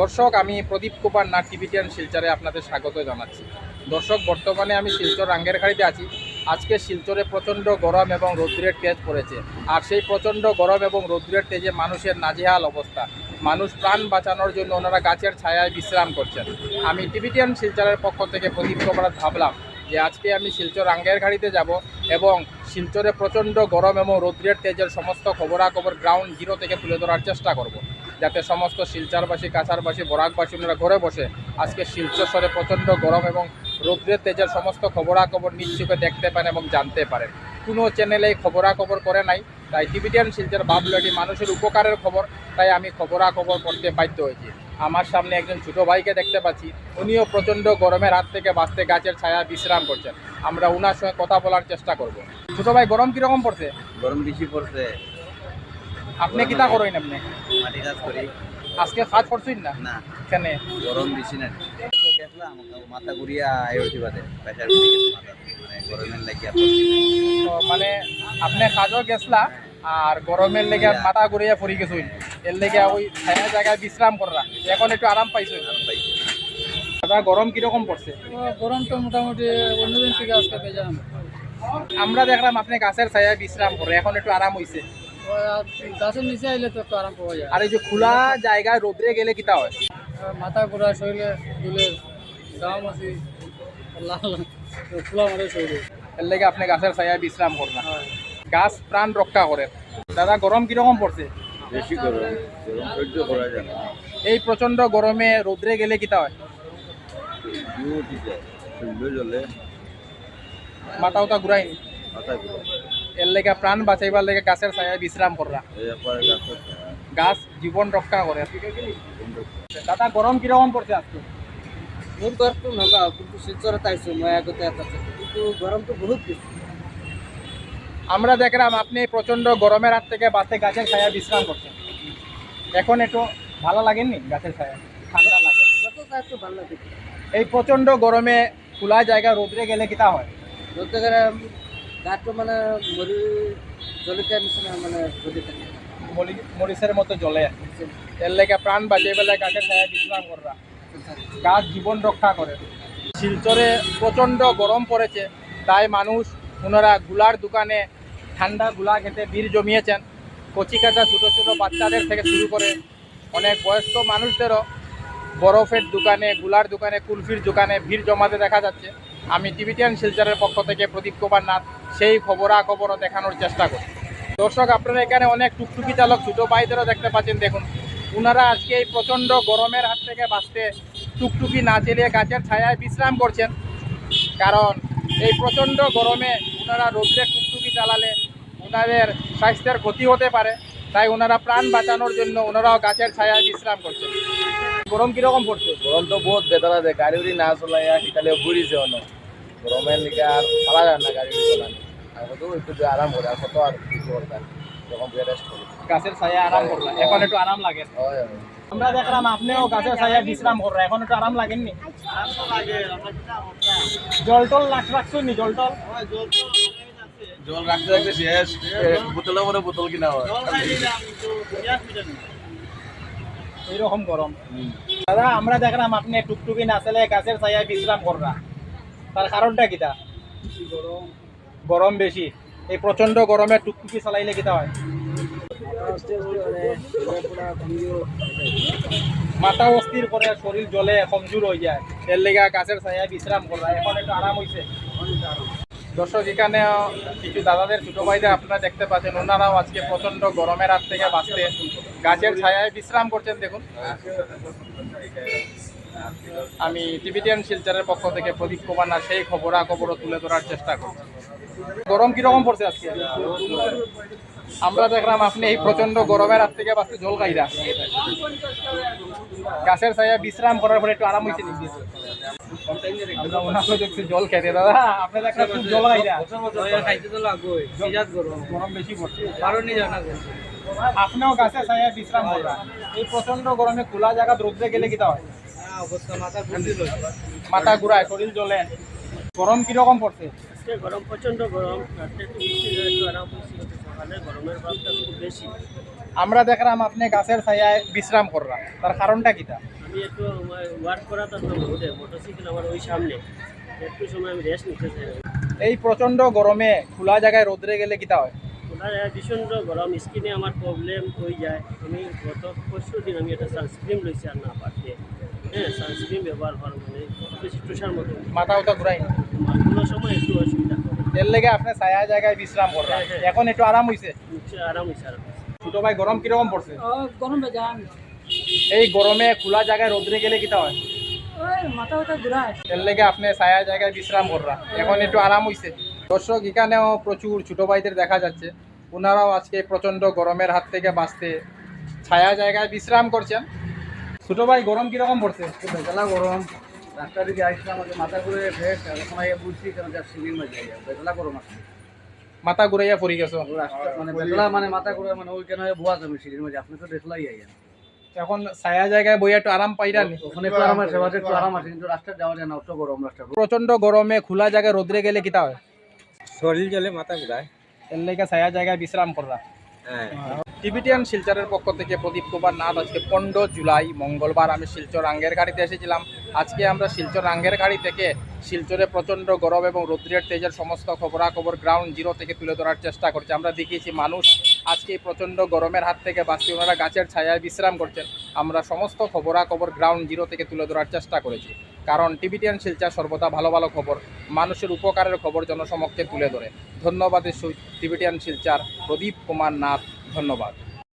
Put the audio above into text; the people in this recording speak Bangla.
দর্শক, আমি প্রদীপ কুমার নাট টিভিটিয়ান শিলচরে আপনাদের স্বাগত জানাচ্ছি। দর্শক, বর্তমানে আমি শিলচর রাঙ্গেরখাড়িতে আছি। আজকে শিলচরে প্রচণ্ড গরম এবং রৌদ্রের তেজ পড়েছে। আর সেই প্রচণ্ড গরম এবং রৌদ্রের তেজে মানুষের নাজেহাল অবস্থা। মানুষ প্রাণ বাঁচানোর জন্য ওনারা গাছের ছায়ায় বিশ্রাম করছেন। আমি টিভিটিয়ান শিলচরের পক্ষ থেকে প্রদীপ কুমার ভাবলাম যে আজকে আমি শিলচর রাঙ্গেরখাড়িতে যাব এবং শিলচরে প্রচণ্ড গরম এবং রৌদ্রের তেজের সমস্ত খবরাখবর গ্রাউন্ড জিরো থেকে তুলে ধরার চেষ্টা করব। যাতে সমস্ত শিলচরবাসী কাছারবাসী বরাকবাসী ওনারা ঘরে বসে আজকে শিলচর প্রচণ্ড গরম এবং রৌদ্রের তেজের সমস্ত খবরাখবর নিশ্চুকে দেখতে পান এবং জানতে পারেন। কোনো চ্যানেলে খবরাখবর করে নাই, তাই টিভিটিয়ান শিলচর ভাবলো এটি মানুষের উপকারের খবর, তাই আমি খবরাখবর করতে বাধ্য হয়েছি। আমার সামনে একজন ছোটো ভাইকে দেখতে পাচ্ছি, উনিও প্রচণ্ড গরমের হাত থেকে বাঁচতে গাছের ছায়া বিশ্রাম করছেন। আমরা ওনার সঙ্গে কথা বলার চেষ্টা করব। ছোটো ভাই, গরম কীরকম পড়ছে? গরম বেশি পড়ছে। আপনি কিতা করেন আপনি? মাটি কাজ করি। আজকে কাজ করছেন না? না। কেন? গরম বেশি না। তো দেখলাম মাথা ঘুরিয়া আয়োটি বাদে। গেছে মাথা। মানে গরমের লাগিয়া তো মানে আপনি কাজও গেছলা আর গরমের লেগে মাথা ঘুরিয়া পড়ি গেছুন। এর লেগে ওই ছায়া জায়গায় বিশ্রাম করা এখন একটু আরাম পাইছো পাইছি। দাদা গরম কীরকম পড়ছে? গরম তো মোটামুটি অন্যদিন থেকে আজকে পেজাম আমরা দেখলাম আপনি গাছের ছায়া বিশ্রাম করে এখন একটু আরাম হইছে। গাছের নিচে আইলে তো একটু আরাম পাওয়া যায়। আর এই যে খোলা জায়গায় রোদ্রে গেলে কিতা হয়? মাথা ঘোরা শরীরে গাম আছে লাল খোলা মারে শরীরে। এর লেগে আপনি গাছের ছায়ায় বিশ্রাম করেন গাছ প্রাণ রক্ষা করে দাদা গরম কীরকম পড়ছে? বেশি গরম গরম সহ্য করা যায় না। এই প্রচণ্ড গরমে রোদ্রে গেলে কিতা হয়? সূর্য জ্বলে। মাথা উতা ঘুরাইনি মাথা ঘুরে এর লেগে প্রাণ বাঁচাইবার লেগে গাছের ছায়ায় বিশ্রাম করা গাছ জীবন রক্ষা করে। দাদা গরম কীরকম পড়ছে আজকে? মোর তো একটু নগা কিন্তু শিলচরে তাইছো মই আগতে আছে। কিন্তু গরম তো বহুত বেশি আমরা দেখলাম আপনি প্রচণ্ড গরমের হাত থেকে বাঁচতে গাছের ছায়া বিশ্রাম করছেন। এখন একটু ভালো লাগেনি গাছের ছায়া? ঠান্ডা লাগে। ভালো লাগে। এই প্রচণ্ড গরমে খোলা জায়গা রোদ্রে গেলে কিতা হয়? বলতে গেলে গাছটা মানে মরি জলিতে নিচিনা মানে গদি থাকে। মরিচের মতো জ্বলে। এর লেগে প্রাণ বাঁচিয়ে বেলায় গাছের ছায়া বিশ্রাম করা গাছ জীবন রক্ষা করে শিলচরে প্রচণ্ড গরম পড়েছে তাই মানুষ ওনারা গুলার দোকানে ঠান্ডা গুলা খেতে ভিড় জমিয়েছেন। কচি কাঁচা ছোটো ছোটো বাচ্চাদের থেকে শুরু করে অনেক বয়স্ক মানুষদেরও বরফের দোকানে, গুলার দোকানে, কুলফির দোকানে ভিড় জমাতে দেখা যাচ্ছে। আমি টিভিটিয়ান শিলচরের পক্ষ থেকে প্রদীপ কুমার নাথ, সেই খবরাখবরও দেখানোর চেষ্টা করি। দর্শক, আপনারা এখানে অনেক টুকটুকি চালক, ছোটো ভাইদেরও দেখতে পাচ্ছেন, দেখুন। ওনারা আজকে এই প্রচণ্ড গরমের হাত থেকে বাঁচতে টুকটুকি না চালিয়ে গাছের ছায়ায় বিশ্রাম করছেন। কারণ এই প্রচণ্ড গরমে ওনারা রোদ্রে টুকটুকি চালালে ওনাদের স্বাস্থ্যের ক্ষতি হতে পারে। তাই ওনারা প্রাণ বাঁচানোর জন্য ওনারাও গাছের ছায়ায় বিশ্রাম করছেন। গরম কীরকম পড়ছে? গরম তো বহুত বেদনা দেয় গাড়ি উড়ি না চলাইয়া শীতালে ঘুরিছে অন্য। গরমের লিগে আর পারা যায় না গাড়ি উড়ি চলানি আর কত একটু যে আরাম করে আর কত আর কিছু করতাম যখন রেস্ট করি। গাছের ছায়া আরাম করলাম এখন একটু আরাম লাগে। হয় আমরা দেখলাম আপনিও গাছের ছায়ায় বিশ্রাম করলেন এখন একটু আরাম লাগেননি? জল টল রাখ রাখছো নি জল টল জল রাখতে রাখতে শেষ। বোতলে বোতল কিনা হয়। এইরকম গরম। দাদা, আমরা দেখলাম আপনি টুকটুকি না চলে গাছের ছায়ায় বিশ্রাম কররা তার কারণটা কিটা গরম বেশি। এই প্রচণ্ড গরমে টুকটুকি চালাইলে কিটা হয়? মাথা অস্থির করে, শরীর জ্বলে, কমজোর হয়ে যায়। এর লেগে গাছের ছায়ায় বিশ্রাম করা এখন একটু আরাম হয়েছে দর্শক, এখানে কিছু দাদাদের, ছোটো ভাইদের আপনারা দেখতে পাচ্ছেন, ওনারাও আজকে প্রচণ্ড গরমের হাত থেকে বাঁচতে গাছের ছায়ায় বিশ্রাম করছেন, দেখুন। আমি টিভিটিয়ান শিলচরের পক্ষ থেকে প্রদীপ কুমার না, সেই খবরাখবরও তুলে ধরার চেষ্টা করছি। গরম কীরকম পড়ছে আজকে? আমরা দেখলাম আপনি এই প্রচণ্ড গরমের হাত থেকে বাঁচতে জল খাইরা। গাছের ছায়া বিশ্রাম করার পরে একটু আরাম হয়েছে আমরা ওনাকে দেখছি জল খেতে দাদা। আপনি দেখলাম খুব জল খাইরা খাইতে তো লাগবে সিজাত গরম। গরম বেশি পড়ছে। কারণ জানা আপনিও গাছে ছায়া বিশ্রাম করা এই প্রচণ্ড গরমে খোলা জায়গা রোদ্রে গেলে কিটা হয়? অবস্থা মাথা মাথা ঘুরায় শরীর জ্বলে। গরম কীরকম পড়ছে? গরম প্রচণ্ড গরম। রাতে একটু বৃষ্টি হয়ে একটু আরাম হয়েছিল সকালে গরমের ভাবটা খুব বেশি। আমরা দেখলাম আপনি গাছের ছায়ায় বিশ্রাম কররা তার কারণটা কিটা আমি একটু ওয়ার্ক করা তো রোডে মোটরসাইকেল আমার ওই সামনে। একটু সময় আমি রেস্ট নিতে চাই। এই প্রচণ্ড গরমে খোলা জায়গায় রোদ্রে গেলে কিতা হয়? ওনার ভীষণ গরম স্কিনে আমার প্রবলেম হয়ে যায়। আমি গত পরশু দিন আমি একটা সানস্ক্রিন লইছি আর না পারতে। হ্যাঁ সানস্ক্রিন ব্যবহার করার মানে বেশি তুষার মতো। মাথা উঠা ঘুরাই কোনো সময় একটু অসুবিধা করে এর লেগে আপনি ছায়া জায়গায় বিশ্রাম করবেন। হ্যাঁ, হ্যাঁ। এখন একটু আরাম হইছে। নিচে আরাম হয়েছে আরাম হয়েছে। ছোট ভাই গরম কীরকম পড়ছে? গরম বেজান এই গরমে খোলা জায়গায় রোদ্রে গেলে কিতা হয়? মাথা ব্যথা ঘুরায় এর লেগে আপনি ছায়া জায়গায় বিশ্রাম কররা। এখন একটু আরাম হইছে। দর্শক এখানেও প্রচুর ছোট ভাইদের দেখা যাচ্ছে। ওনারাও আজকে প্রচণ্ড গরমের হাত থেকে বাঁচতে ছায়া জায়গায় বিশ্রাম করছেন। ছোট ভাই গরম কীরকম পড়ছে? বেতলা গরম। রাস্তা দিকে আসলাম আমাকে মাথা ঘুরে ফ্রেশ। এখন আইয়া বুঝছি কেন যা সিলিং মাঝে বেতলা গরম আছে। মাথা ঘুরাইয়া পড়ি গেছো। মানে বেতলা মানে মাথা ঘুরে মানে ওই কেন বুয়া যাবে সিলিং মাঝে আপনি তো দেখলাই আইয়া। এখন ছায়া জায়গায় বইয়া একটু আরাম পাইরানি ওখানে একটু আরাম আছে বাসে একটু আরাম আছে কিন্তু রাস্তা যাওয়া যায় না অত গরম রাস্তা। প্রচণ্ড গরমে খোলা জায়গায় রোদ্রে গেলে কিতা হয়? শরীর গেলে মাথা ঘুরায়। এর লেগে ছায়া জায়গায় বিশ্রাম করা হ্যাঁ। টিবিটিয়ান শিলচরের পক্ষ থেকে প্রদীপ কুমার নাথ আজকে পনেরো জুলাই মঙ্গলবার। আমি শিলচর আঙ্গের গাড়িতে এসেছিলাম। আজকে আমরা শিলচর আঙ্গের গাড়ি থেকে শিলচরে প্রচণ্ড গরম এবং রৌদ্রের তেজের সমস্ত খবরাখবর গ্রাউন্ড জিরো থেকে তুলে ধরার চেষ্টা করছি। আমরা দেখিয়েছি মানুষ আজকে প্রচণ্ড গরমের হাত থেকে বাঁচতে ওনারা গাছের ছায়ায় বিশ্রাম করছেন। আমরা সমস্ত খবরাখবর গ্রাউন্ড জিরো থেকে তুলে ধরার চেষ্টা করেছি। কারণ টিবিটিয়ান শিলচর সর্বদা ভালো ভালো খবর, মানুষের উপকারের খবর জনসমক্ষে তুলে ধরে। ধন্যবাদ টিবিটিয়ান শিলচার, প্রদীপ কুমার নাথ, ধন্যবাদ।